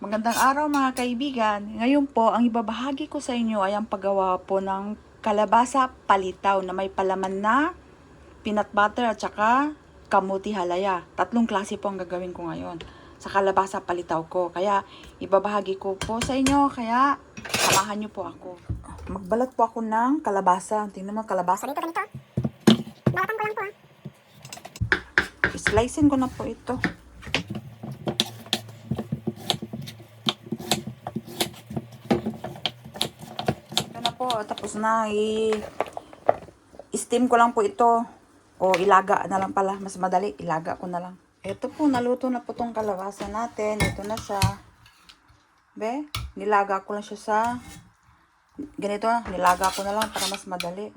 Magandang araw mga kaibigan. Ngayon po, ang ibabahagi ko sa inyo ay ang paggawa po ng kalabasa palitaw na may palaman na peanut butter at saka kamuti halaya. Tatlong klase po ang gagawin ko ngayon sa kalabasa palitaw ko. Kaya ibabahagi ko po sa inyo, kaya samahan niyo po ako. Magbalat po ako ng kalabasa. Tingnan mo kalabasa. Dito ganito. Balatan ko lang po ah. Slicein ko na po ito. Ito na po, tapos na i steam ko lang po ito. O ilaga na lang pala, mas madali, ilaga ko na lang. Ito po, naluto na po tong kalabasa natin. Ito na siya. Be, nilaga ko lang siya sa ganito, nilaga ko na lang para mas madali.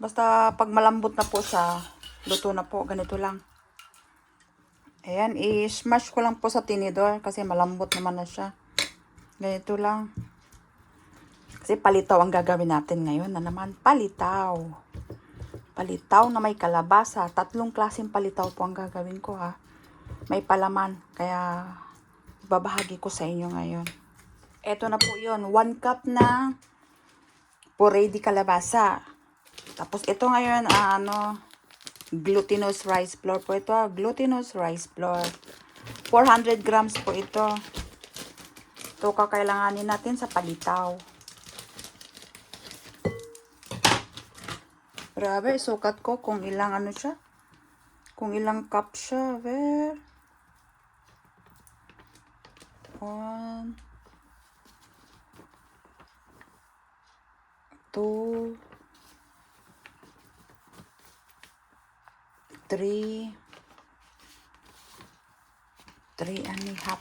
Basta pag malambot na po siya, luto na po, ganito lang. Ayan, i-smash ko lang po sa tinidor kasi malambot naman na siya. Ganito lang. Kasi palitaw ang gagawin natin ngayon na naman. Palitaw. Palitaw na may kalabasa. Tatlong klaseng palitaw po ang gagawin ko ha. May palaman. Kaya babahagi ko sa inyo ngayon. Ito na po yon One cup na puree di kalabasa. Tapos ito ngayon, ah, ano, glutinous rice flour po ito. Glutinous rice flour. 400 grams po ito. Ito kakailanganin natin sa palitaw. Grabe, sukat ko kung ilang ano siya. Kung ilang cup siya. Ver. One. Two. Three. Three and a half.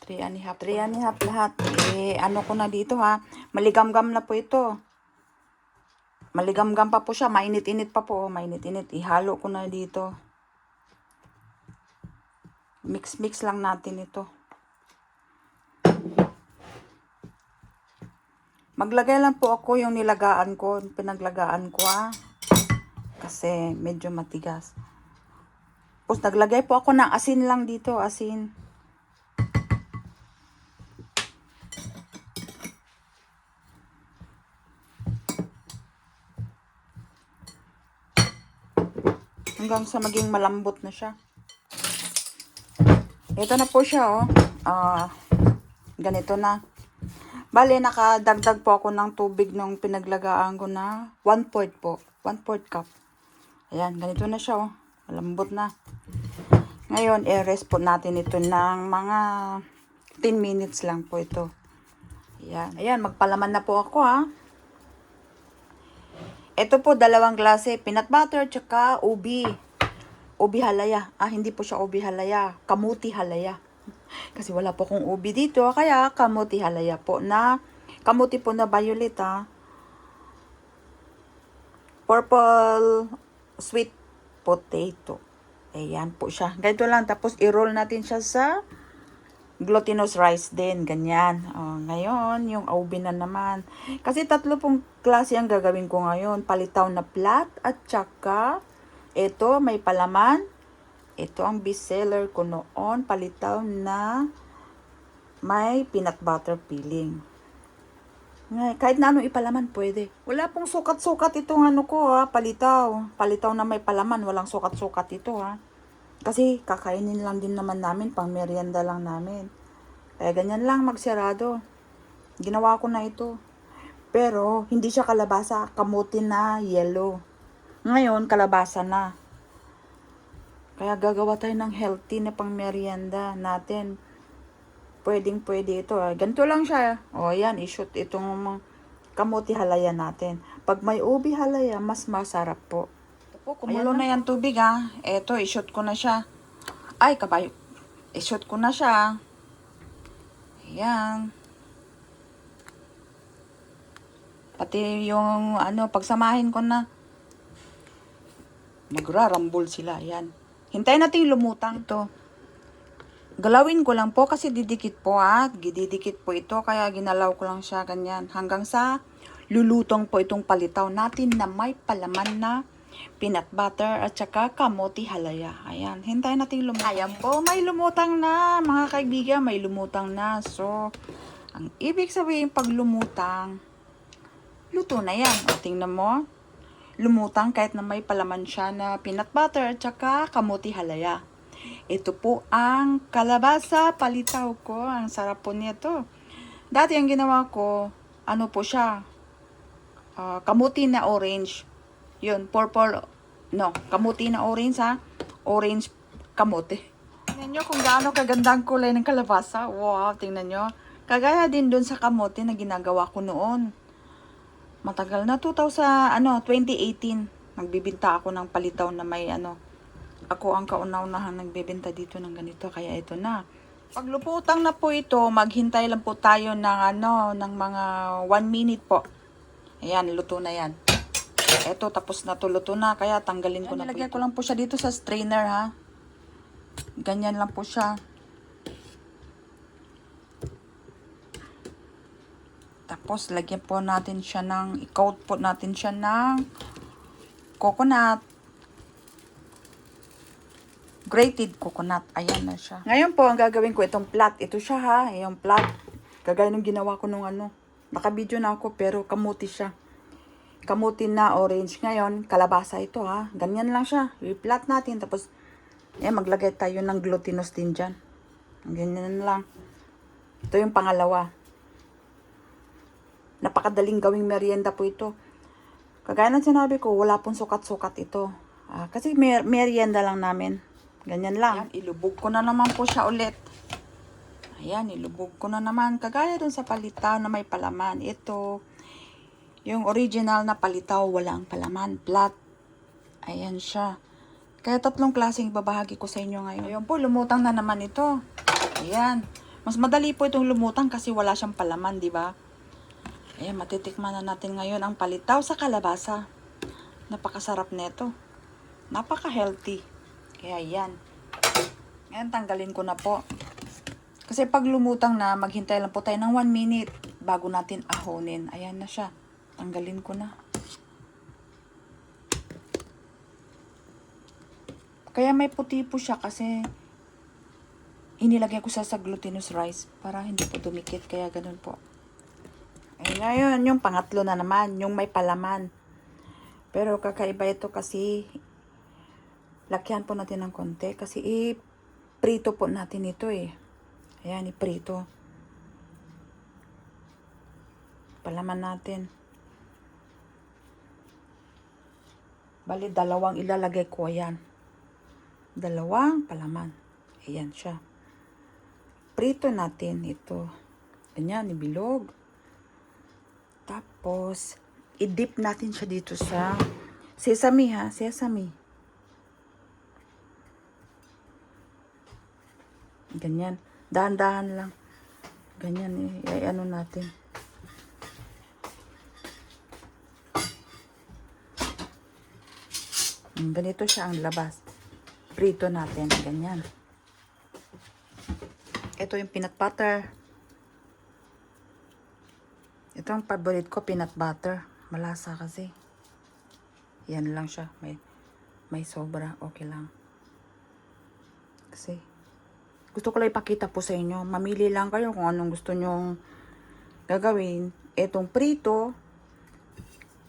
Three and a half. Three and a half lahat. Eh, ano ko na dito ha. Maligam-gam na po ito. Maligam-gam pa po siya. Mainit-init pa po. Mainit-init. Ihalo ko na dito. Mix-mix lang natin ito. Maglagay lang po ako yung nilagaan ko. Pinaglagaan ko ah. Kasi medyo matigas. Tapos naglagay po ako ng asin lang dito. Asin. Hanggang sa maging malambot na siya. Ito na po siya, oh. Ah, ganito na. Bale, nakadagdag po ako ng tubig nung pinaglagaan ko na 1 quart po. 1 quart cup. Ayan, ganito na siya, oh. Malambot na. Ngayon, i-rest po natin ito ng mga 10 minutes lang po ito. Ayan. Ayan, magpalaman na po ako, ha. Ito po, dalawang klase. Peanut butter, tsaka ubi. Ubi halaya. Ah, hindi po siya ubi halaya. Kamuti halaya. Kasi wala po kong ubi dito. Kaya kamuti halaya po na, kamuti po na violet ha. Purple sweet potato. Ayan po siya. Ganito lang. Tapos i-roll natin siya sa glutinous rice din. Ganyan. O, ngayon, yung ubi na naman. Kasi tatlo pong klase ang gagawin ko ngayon. Palitaw na flat at saka ito may palaman. Ito ang bestseller ko noon. Palitaw na may peanut butter filling. Ngay, kahit na ano ipalaman, pwede. Wala pong sukat-sukat itong ano ko ha, palitaw. Palitaw na may palaman, walang sukat-sukat ito ha. Kasi kakainin lang din naman namin, pang merienda lang namin. Kaya ganyan lang magsirado. Ginawa ko na ito. Pero, hindi siya kalabasa, kamuti na yellow. Ngayon, kalabasa na. Kaya gagawa tayo ng healthy na pang merienda natin. Pwedeng pwede ito. ah. Ganito lang siya. O yan, i-shoot itong kamuti halaya natin. Pag may ubi halaya, mas masarap po. Kumulo na yan tubig ha. Eto, i-shoot ko na siya. Ay, kabayo. I-shoot ko na siya. Ayan. Pati yung ano, pagsamahin ko na. Magrarambol sila. Ayan. Hintayin natin yung lumutang. Ito. Galawin ko lang po kasi didikit po ha. Didikit po ito kaya ginalaw ko lang siya ganyan. Hanggang sa lulutong po itong palitaw natin na may palaman na peanut butter at saka kamote halaya. Ayan, hintayin natin lumutang. Ayan po, may lumutang na mga kaibigan, may lumutang na. So, ang ibig sabihin pag lumutang, luto na yan. O, tingnan mo, lumutang kahit na may palaman siya na peanut butter at saka kamote halaya. Ito po ang kalabasa palitaw ko. Ang sarap po nito. Dati ang ginawa ko, ano po siya, ah, kamuti na orange. Yun, purple, no, kamuti na orange ha. Orange kamote. Tingnan nyo kung gaano kaganda ang kulay ng kalabasa. Wow, tingnan nyo. Kagaya din dun sa kamote na ginagawa ko noon. Matagal na 2000, ano, 2018. Nagbibinta ako ng palitaw na may ano. Ako ang kauna-unahang nagbebenta dito ng ganito. Kaya ito na. Pagluputang na po ito, maghintay lang po tayo ng ano, ng mga 1 minute po. Ayan, luto na yan. Eto, tapos na to, luto na. Kaya tanggalin ko na po. Ko lang po siya dito sa strainer ha. Ganyan lang po siya. Tapos, lagyan po natin siya ng, i-coat po natin siya ng coconut. Grated coconut. Ayan na siya. Ngayon po, ang gagawin ko itong plat. Ito siya ha. Yung plat. Kagaya ng ginawa ko nung ano. Nakabidyo na ako pero kamuti siya. Kamuti na orange. Ngayon, kalabasa ito ha. Ganyan lang siya. I-plat natin. Tapos, eh, maglagay tayo ng glutinous din dyan. Ganyan lang. Ito yung pangalawa. Napakadaling gawing merienda po ito. Kagaya ng sinabi ko, wala pong sukat-sukat ito. Ah, kasi mer- merienda lang namin. Ganyan lang. Ayan, ilubog ko na naman po siya ulit. Ayan, ilubog ko na naman. Kagaya dun sa palitaw na may palaman. Ito, yung original na palitaw, walang palaman. Flat. Ayan siya. Kaya tatlong klaseng babahagi ko sa inyo ngayon. Ayun po, lumutang na naman ito. Ayan. Mas madali po itong lumutang kasi wala siyang palaman, di ba? Ayan, matitikman na natin ngayon ang palitaw sa kalabasa. Napakasarap nito. Napaka-healthy. Kaya yan. Ngayon, tanggalin ko na po. Kasi pag lumutang na, maghintay lang po tayo ng 1 minute bago natin ahonin. Ayan na siya. Tanggalin ko na. Kaya may puti po siya kasi inilagay ko siya sa glutinous rice para hindi po dumikit. Kaya ganun po. Ayun, ngayon, yung pangatlo na naman, yung may palaman. Pero kakaiba ito kasi lakyan po natin ng konti kasi i-prito po natin ito eh. Ayan, i-prito. Palaman natin. Bali, dalawang ilalagay ko. Ayan. Dalawang palaman. Ayan siya. Prito natin ito. Ganyan, ibilog. Tapos, i-dip natin siya dito sa sesame ha, sesame. Ganyan. Dahan-dahan lang. Ganyan eh. Ay, ano natin. Ganito siya ang labas. Prito natin. Ganyan. Ito yung peanut butter. Ito ang favorite ko, peanut butter. Malasa kasi. Yan lang siya. May, may sobra. Okay lang. Kasi, gusto ko lang ipakita po sa inyo. Mamili lang kayo kung anong gusto nyong gagawin. Etong prito,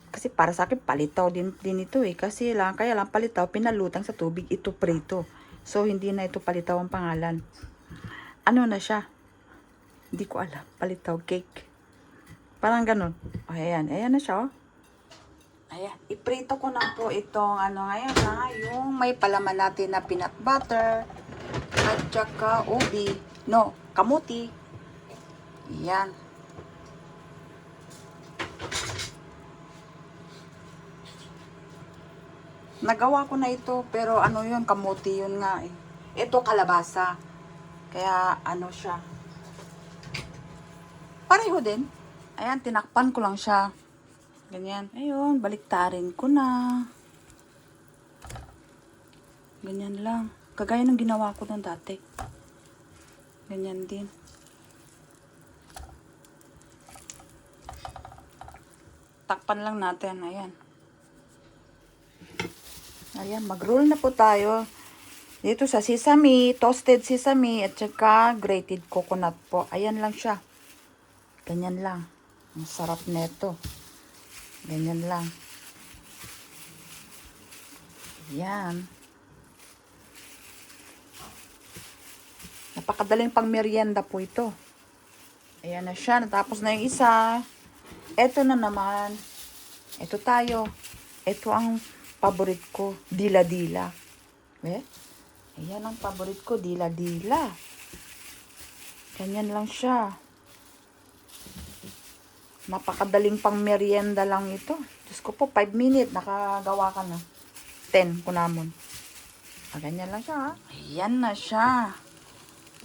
kasi para sa akin, palitaw din, din ito eh. Kasi lang, kaya lang palitaw, pinalutang sa tubig, ito prito. So, hindi na ito palitaw ang pangalan. Ano na siya? Hindi ko alam. Palitaw cake. Parang ganun. O, ayan. Ayan na siya, oh. Ayan. Iprito ko na po itong ano ngayon ha. Yung may palaman natin na peanut butter. At saka ubi. No, kamuti. Ayan. Nagawa ko na ito, pero ano yun, kamuti yun nga eh. Ito kalabasa. Kaya ano siya. Pareho din. Ayan, tinakpan ko lang siya. Ganyan. Ayun, baliktarin ko na. Ganyan lang. Kagaya ng ginawa ko nung dati. Ganyan din. Takpan lang natin. Ayan. Ayan, mag-roll na po tayo. Dito sa sesame, toasted sesame, at saka grated coconut po. Ayan lang siya. Ganyan lang. Ang sarap neto. Ganyan lang. Ayan. Napakadaling pang merienda po ito. Ayan na siya. Natapos na yung isa. Ito na naman. Ito tayo. Ito ang paborit ko. Dila-dila. Eh? Ayan ang paborit ko. Dila-dila. Ganyan lang siya. Napakadaling pang merienda lang ito. Diyos ko po, 5 minutes. Nakagawa ka na. 10 kunamon. Ah, ganyan lang siya, ha? Ayan na siya.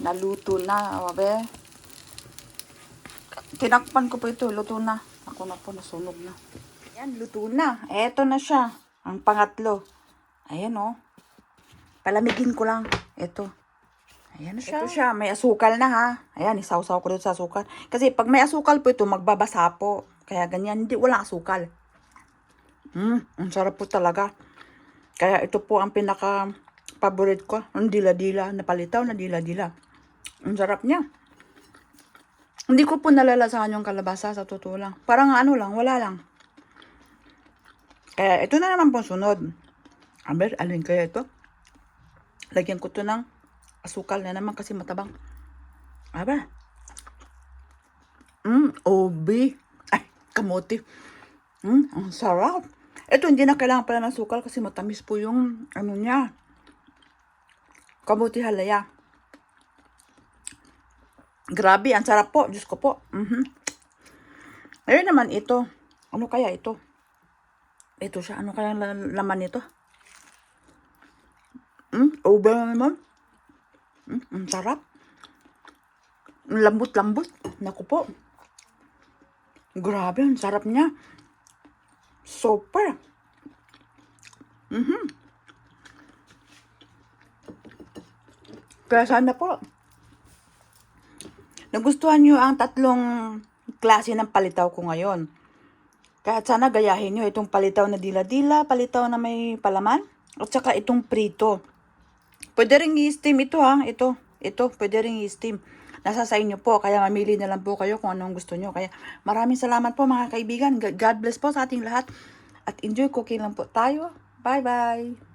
Naluto na, abe. Tinakpan ko po ito, luto na. Ako na po, nasunog na. Ayan, luto na. Eto na siya. Ang pangatlo. Ayan, oh. Palamigin ko lang. Ito. Ayan na siya. Ito siya, may asukal na ha. Ayan, isawsaw ko dito sa asukal. Kasi pag may asukal po ito, magbabasa po. Kaya ganyan, hindi, walang asukal. Hmm, ang sarap po talaga. Kaya ito po ang pinaka favorite ko. Ang dila-dila, napalitaw na dila-dila. Ang sarap niya. Hindi ko po nalalasahan yung kalabasa sa totoo lang. Parang ano lang, wala lang. Kaya ito na naman po sunod. Aber, alin kaya ito? Lagyan ko to ng asukal na naman kasi matabang. Aba. Mm, OB. Ay, kamote. Mm, ang sarap. Ito, hindi na kailangan pala ng asukal kasi matamis po yung, ano niya, kamote halaya. Grabe, ang sarap po. Diyos ko po. Mhm. Ayun naman ito. Ano kaya ito? Ito siya. Ano kaya laman nito? Mm, over na naman. Mm, ang sarap. Lambot-lambot. Naku po. Grabe, ang sarap niya. Super. Mhm. Kaya sana po, nagustuhan nyo ang tatlong klase ng palitaw ko ngayon. Kaya sana gayahin nyo itong palitaw na dila-dila, palitaw na may palaman, at saka itong prito. Pwede rin i-steam ito ha, ito, ito, pwede rin i-steam. Nasa sa inyo po, kaya mamili na lang po kayo kung anong gusto nyo. Kaya maraming salamat po mga kaibigan. God bless po sa ating lahat. At enjoy cooking lang po tayo. Bye-bye!